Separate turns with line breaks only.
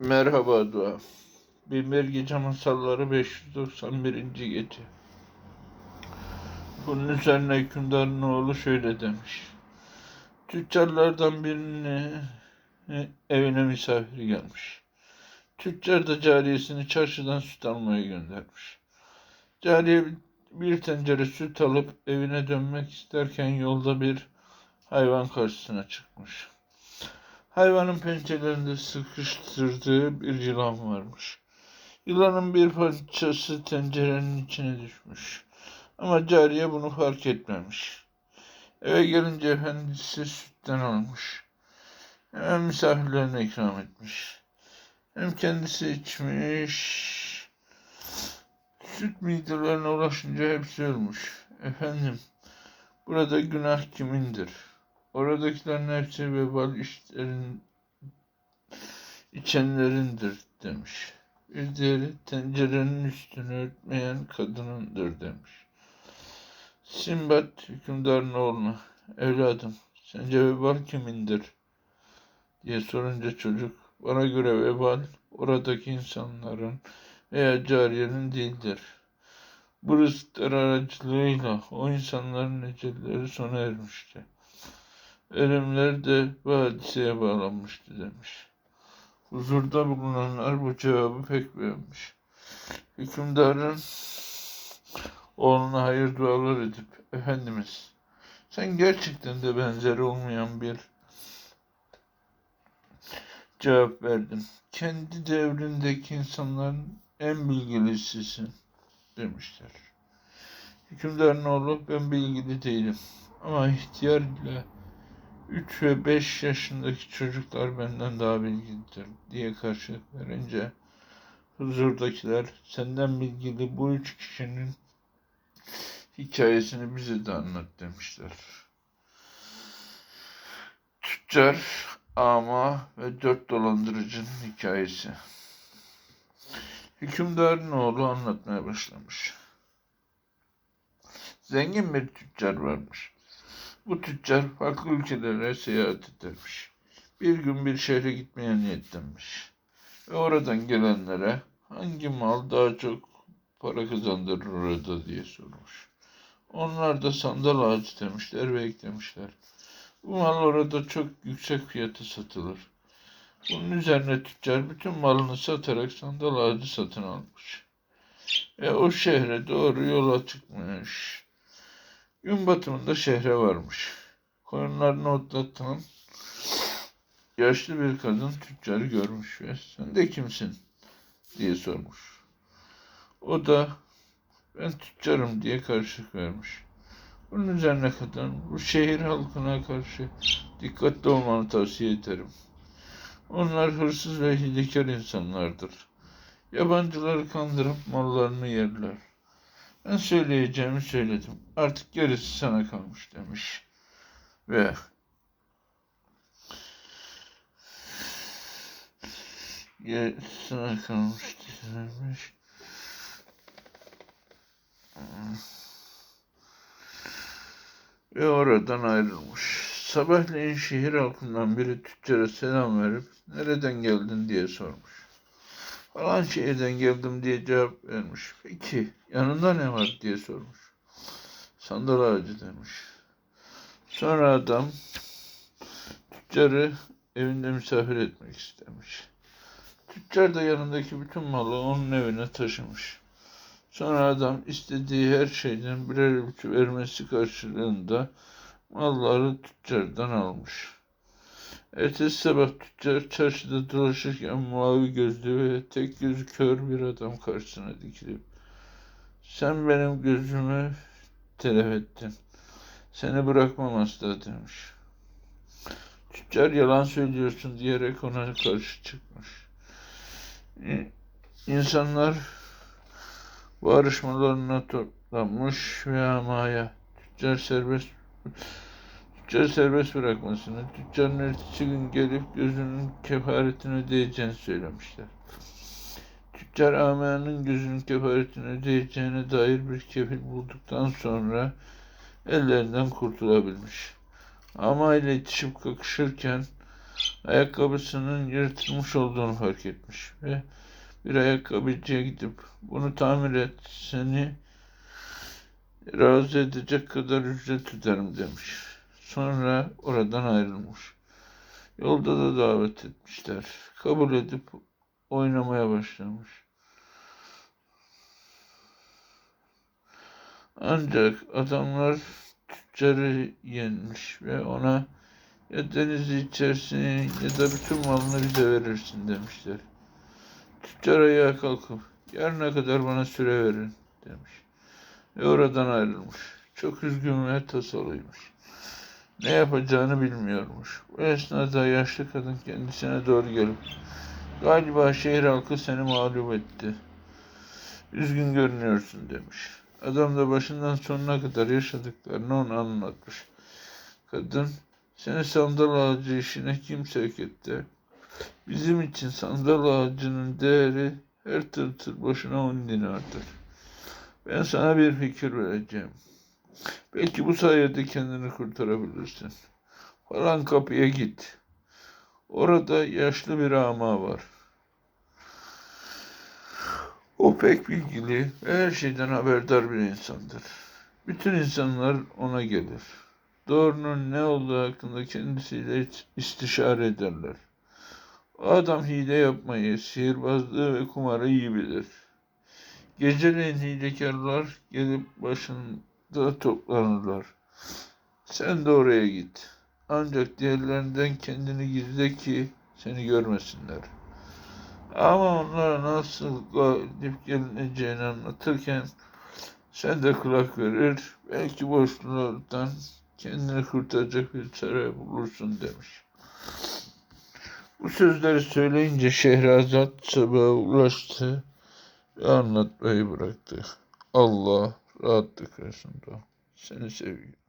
Merhaba Dua. Binbir Gece Masalları 591. Gece. Bunun üzerine hükümdarın oğlu şöyle demiş. Tüccarlardan birinin evine misafir gelmiş. Tüccar da cariyesini çarşıdan süt almaya göndermiş. Cariye bir tencere süt alıp evine dönmek isterken yolda bir hayvan karşısına çıkmış. Hayvanın pençelerinde sıkıştırdığı bir yılan varmış. Yılanın bir parçası tencerenin içine düşmüş. Ama cariye bunu fark etmemiş. Eve gelince efendisi sütten almış. Hemen misafirlerine ikram etmiş. Hem kendisi içmiş. Süt midelerine ulaşınca hepsi ölmüş. Efendim, burada günah kimindir? Oradakilerin hepsi vebal işlerin içenlerindir demiş. Bir diğeri tencerenin üstünü örtmeyen kadınındır demiş. Simbat hükümdarın oğluna evladım sence vebal kimindir diye sorunca çocuk bana göre vebal oradaki insanların veya cariyenin değildir. Bu rızıklar aracılığıyla o insanların ecelleri sona ermişti. Ölümler de bu hadiseye bağlanmıştı demiş. Huzurda bulunanlar bu cevabı pek beğenmiş. Hükümdarın oğluna hayır dualar edip, Efendimiz sen gerçekten de benzeri olmayan bir cevap verdin. Kendi devrindeki insanların en bilgilisisin demişler. Hükümdarın oğlu ben bilgili değilim ama ihtiyar ile 3 ve 5 yaşındaki çocuklar benden daha bilgilidir diye karşılık verince huzurdakiler senden bilgili bu üç kişinin hikayesini bize de anlat demişler. Tüccar, ama ve dört dolandırıcının hikayesi. Hükümdarın oğlu anlatmaya başlamış. Zengin bir tüccar varmış. Bu tüccar farklı ülkelere seyahat edermiş. Bir gün bir şehre gitmeye niyetlenmiş. Ve oradan gelenlere hangi mal daha çok para kazandırır orada diye sormuş. Onlar da sandal ağacı demişler ve eklemişler. Bu mal orada çok yüksek fiyata satılır. Bunun üzerine tüccar bütün malını satarak sandal ağacı satın almış. Ve o şehre doğru yola çıkmış. Gün batımında şehre varmış. Koyunlarını otlatan yaşlı bir kadın tüccarı görmüş ve sen de kimsin diye sormuş. O da ben tüccarım diye karşılık vermiş. Bunun üzerine kadın bu şehir halkına karşı dikkatli olmanı tavsiye ederim. Onlar hırsız ve hilekar insanlardır. Yabancıları kandırıp mallarını yerler. Ben söyleyeceğimi söyledim. Artık gerisi sana kalmış demiş. Ve gerisi sana kalmış demiş. Ve oradan ayrılmış. Sabahleyin şehir halkından biri tüccara selam verip nereden geldin diye sormuş. Falan şehirden geldim diye cevap vermiş. Peki yanında ne var diye sormuş. Sandal ağacı demiş. Sonra adam tüccarı evinde misafir etmek istemiş. Tüccar da yanındaki bütün malı onun evine taşımış. Sonra adam istediği her şeyden birer ölçü vermesi karşılığında malları tüccardan almış. Ertesi sabah tüccar çarşıda dolaşırken mavi gözlü ve tek gözü kör bir adam karşısına dikilip sen benim gözümü telef ettin. Seni bırakmam asla demiş. Tüccar yalan söylüyorsun diyerek ona karşı çıkmış. İnsanlar barışmalarına toplanmış ve amaya tüccar serbest tüccar serbest bırakmasını, tüccarın ertesi gün gelip gözünün kefaretini ödeyeceğini söylemişler. Tüccar amanın gözünün kefaretini ödeyeceğine dair bir kefil bulduktan sonra ellerinden kurtulabilmiş. Ama ile itişip kakışırken ayakkabısının yırtılmış olduğunu fark etmiş ve bir ayakkabıcıya gidip bunu tamir et seni razı edecek kadar ücret öderim demiş. Sonra oradan ayrılmış. Yolda da davet etmişler. Kabul edip oynamaya başlamış. Ancak adamlar tüccarı yenmiş ve ona ya denizi içersin ya da bütün malını bize verirsin demişler. Tüccar ayağa kalkıp yarına kadar bana süre verin demiş. Ve oradan ayrılmış. Çok üzgün ve tasalıymış. Ne yapacağını bilmiyormuş. Bu esnada yaşlı kadın kendisine doğru gelip galiba şehir halkı seni mağlup etti. Üzgün görünüyorsun demiş. Adam da başından sonuna kadar yaşadıklarını ona anlatmış. Kadın seni sandal ağacı işine kim sevk etti? Bizim için sandal ağacının değeri her tırtır başına on dinardır. Ben sana bir fikir vereceğim. Belki bu sayede kendini kurtarabilirsin. Falan kapıya git. Orada yaşlı bir ama var. O pek bilgili ve her şeyden haberdar bir insandır. Bütün insanlar ona gelir. Doğrunun ne olduğu hakkında kendisiyle istişare ederler. O adam hile yapmayı, sihirbazlığı ve kumarı iyi bilir. Geceleyin hilekarlar gelip başında toplanırlar. Sen de oraya git. Ancak diğerlerinden kendini gizle ki seni görmesinler. Ama onlara nasıl galip gelineceğini anlatırken sen de kulak verir, belki boşluklardan kendini kurtaracak bir çare bulursun demiş. Bu sözleri söyleyince Şehrazat sabaha ulaştı ve anlatmayı bıraktı. Allah rahatlık versin da. Seni seviyorum.